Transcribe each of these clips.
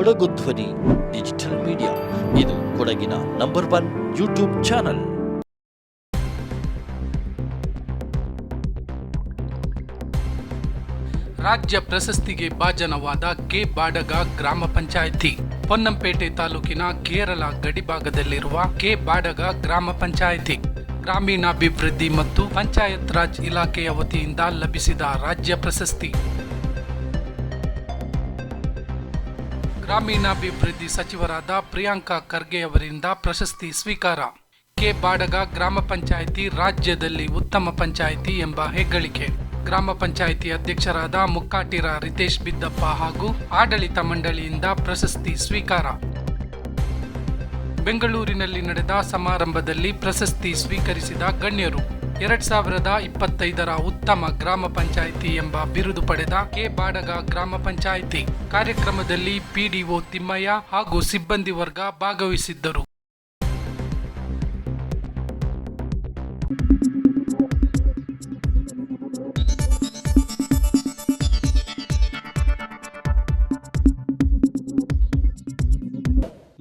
ಕೊಡಗು ಧ್ವನಿ, digital media. ಇದು ಕೊಡಗಿನ ನಂಬರ್ ಒನ್ ಯೂಟ್ಯೂಬ್ ಚಾನಲ್. ರಾಜ್ಯ ಪ್ರಶಸ್ತಿಗೆ ಭಾಜನವಾದ ಕೆ. ಬಾಡಗ ಗ್ರಾಮ ಪಂಚಾಯಿತಿ. ಪೊನ್ನಂಪೇಟೆ ತಾಲೂಕಿನ ಕೇರಳ ಗಡಿಭಾಗದಲ್ಲಿರುವ ಕೆ. ಬಾಡಗ ಗ್ರಾಮ ಪಂಚಾಯಿತಿ. ಗ್ರಾಮೀಣಾಭಿವೃದ್ಧಿ ಮತ್ತು ಪಂಚಾಯತ್ ರಾಜ್ ಇಲಾಖೆಯ ವತಿಯಿಂದ ಲಭಿಸಿದ ರಾಜ್ಯ ಪ್ರಶಸ್ತಿ. ಗ್ರಾಮೀಣಾಭಿವೃದ್ಧಿ ಸಚಿವರಾದ ಪ್ರಿಯಾಂಕಾ ಖರ್ಗೆ ಅವರಿಂದ ಪ್ರಶಸ್ತಿ ಸ್ವೀಕಾರ. ಕೆ. ಬಾಡಗ ಗ್ರಾಮ ಪಂಚಾಯಿತಿ ರಾಜ್ಯದಲ್ಲಿ ಉತ್ತಮ ಪಂಚಾಯಿತಿ ಎಂಬ ಹೆಗ್ಗಳಿಕೆ. ಗ್ರಾಮ ಪಂಚಾಯಿತಿ ಅಧ್ಯಕ್ಷರಾದ ಮುಕ್ಕಾಟಿರ ರಿತೇಶ್ ಬಿದ್ದಪ್ಪ ಹಾಗೂ ಆಡಳಿತ ಮಂಡಳಿಯಿಂದ ಪ್ರಶಸ್ತಿ ಸ್ವೀಕಾರ. ಬೆಂಗಳೂರಿನಲ್ಲಿ ನಡೆದ ಸಮಾರಂಭದಲ್ಲಿ ಪ್ರಶಸ್ತಿ ಸ್ವೀಕರಿಸಿದ ಗಣ್ಯರು. ಎರಡ್ ಸಾವಿರದ ಇಪ್ಪತ್ತೈದರ ಉತ್ತಮ ಗ್ರಾಮ ಪಂಚಾಯಿತಿ ಎಂಬ ಬಿರುದು ಪಡೆದ ಕೆ. ಬಾಡಗ ಗ್ರಾಮ ಪಂಚಾಯಿತಿ ಕಾರ್ಯಕ್ರಮದಲ್ಲಿ ಪಿಡಿಒ ತಿಮ್ಮಯ್ಯ ಹಾಗೂ ಸಿಬ್ಬಂದಿ ವರ್ಗ ಭಾಗವಹಿಸಿದ್ದರು.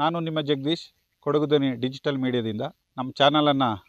ನಾನು ನಿಮ್ಮ ಜಗದೀಶ್ ಕೊಡಗುದನಿ ಡಿಜಿಟಲ್ ಮೀಡಿಯಾದಿಂದ. ನಮ್ಮ ಚಾನಲನ್ನು